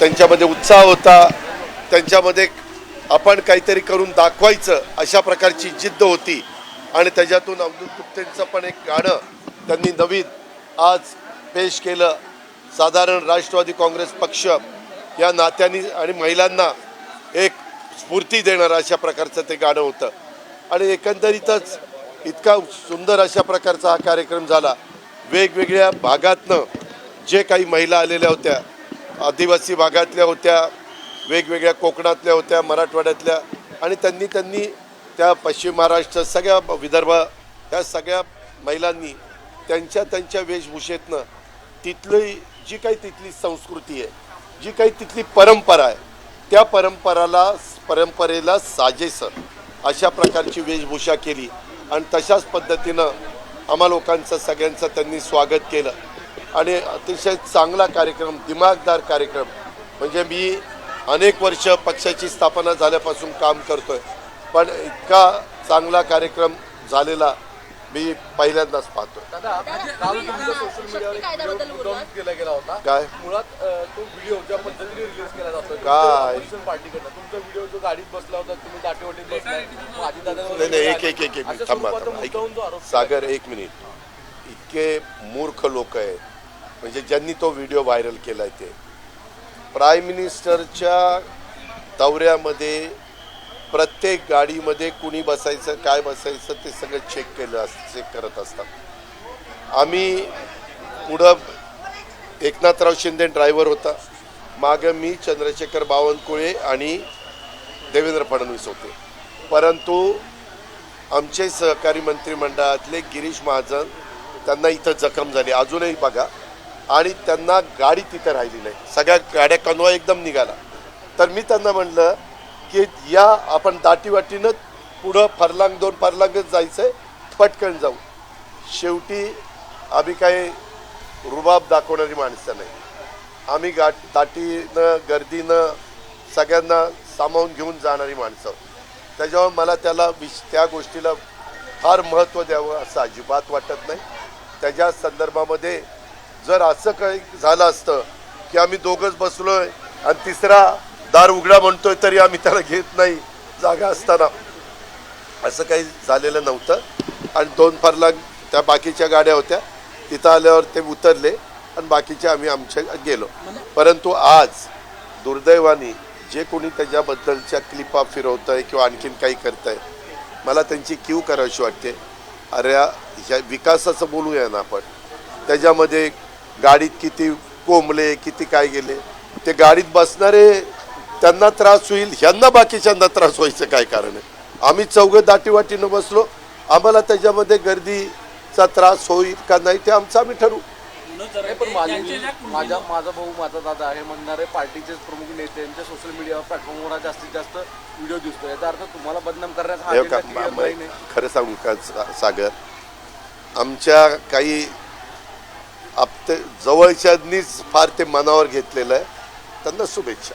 त्यांच्यामध्ये उत्साह होता. त्यांच्यामध्ये आपण काहीतरी करून दाखवायचं अशा प्रकारची जिद्द होती. आणि त्याच्यातून अब्दुल गुप्तेंचं पण एक गाणं त्यांनी नवीन आज पेश केलं. साधारण राष्ट्रवादी काँग्रेस पक्ष या नात्यांनी आणि महिलांना एक स्फूर्ती देणारं अशा प्रकारचं ते गाणं होतं. आणि एकंदरीतच इतका सुंदर अशा प्रकारचा हा कार्यक्रम झाला. वेगवेगळ्या भागातनं जे काही महिला आलेल्या होत्या आदिवासी भागातल्या होत्या वेगवेगळ्या कोकणातल्या होत्या मराठवाड्यातल्या आणि त्यांनी त्यांनी त्या पश्चिम महाराष्ट्र सगळ्या विदर्भ त्या सगळ्या महिलांनी त्यांच्या त्यांच्या वेशभूषेतनं तिथली जी काही तिथली संस्कृती आहे जी काही तिथली परंपरा आहे त्या परंपराला परंपरेला साजेसं अशा प्रकारची वेशभूषा केली. आणि तशाच पद्धतीनं आम्हा लोकांचं सगळ्यांचं त्यांनी स्वागत केलं. आणि अतिशय चांगला कार्यक्रम दिमागदार कार्यक्रम. म्हणजे मी अनेक वर्ष पक्षाची स्थापना झाल्यापासून काम करतोय. पण इतका चांगला कार्यक्रम झालेला मी पहिल्यांदाच पाहतोय. दादा काल तुमच्या सोशल मीडियावर एक कायद्याबद्दल व्हिडिओ बोललात? डाऊन केला गेला होता. काय? मुळात अ, तो व्हिडिओ ज्या पद्धतीने रिलीज केला जातो काय? ऑपोजिशन पार्टीकडनं तुमचा व्हिडिओ जो गाडीत बसला होता तुम्ही दाटेवाटीत बसलाय मग अजितदादांवर नाही नाही एक एक एक एक अशा थांबा सागर एक मिनिट. इतके मूर्ख लोक आहेत. म्हणजे ज्यांनी तो व्हिडिओ व्हायरल केला आहे ते. प्राईम मिनिस्टरच्या दौऱ्यामध्ये प्रत्येक गाडीमध्ये कुणी बसायचं काय बसायचं ते सगळं चेक केलं अस चेक करत असतात. आम्ही पुढं एकनाथराव शिंदे ड्रायव्हर होता. मागं मी चंद्रशेखर बावनकुळे आणि देवेंद्र फडणवीस होते. परंतु आमचे सहकारी मंत्रिमंडळातले गिरीश महाजन त्यांना इथं जखम झाली. अजूनही बघा आणि त्यांना गाडी तिथं राहिली नाही. सगळ्या गाड्या कन्वा एकदम निघाला तर मी त्यांना म्हणलं की या आपण दाटीवाटीनं पुढं फरलांग दोन फरलांगच जायचंय पटकन जाऊ. शेवटी आम्ही काही रुबाब दाखवणारी माणसं नाही. आम्ही गा दाटीनं गर्दीनं सगळ्यांना सामावून घेऊन जाणारी माणसं. त्याच्यामुळे मला त्याला विश त्या गोष्टीला फार महत्त्व द्यावं असं अजिबात वाटत नाही. त्याच्या संदर्भामध्ये जर असं काही झालं असतं की आम्ही दोघंच बसलोय आणि तिसरा दार उघडा म्हणतोय तरी आम्ही त्याला घेत नाही जागा असताना. असं काही झालेलं नव्हतं. आणि दोन फारला त्या बाकीच्या गाड्या होत्या. तिथं आल्यावर ते उतरले आणि बाकीचे आम्ही आमच्या गेलो. परंतु आज दुर्दैवाने जे कोणी त्याच्याबद्दलच्या क्लिपा फिरवत आहे किंवा आणखीन काही करत आहे मला त्यांची क्यू करावीशी वाटते. अरे ह्या विकासाचं बोलूया ना आपण. त्याच्यामध्ये गाडीत किती कोंबले किती काय गेले ते गाडीत बसणारे त्यांना त्रास होईल ह्यांना बाकीच्यांना त्रास व्हायचं काय कारण आहे? आम्ही चौघं दाटीवाटीनं बसलो आम्हाला त्याच्यामध्ये गर्दीचा त्रास होईल का नाही ते आमचं आम्ही ठरवू. नाही पण माझी माझा माझा भाऊ माझा दादा आहे म्हणणारे पार्टीचे प्रमुख नेते यांच्या सोशल मीडिया प्लॅटफॉर्मवर जास्तीत जास्त व्हिडिओ दिसतो. याचा अर्थ तुम्हाला बदनाम करण्याचा हा हे. खरं सांगू का सागर? आमच्या काही आपते जवळच्यांनीच फार ते मनावर घेतलेलं आहे. त्यांना शुभेच्छा.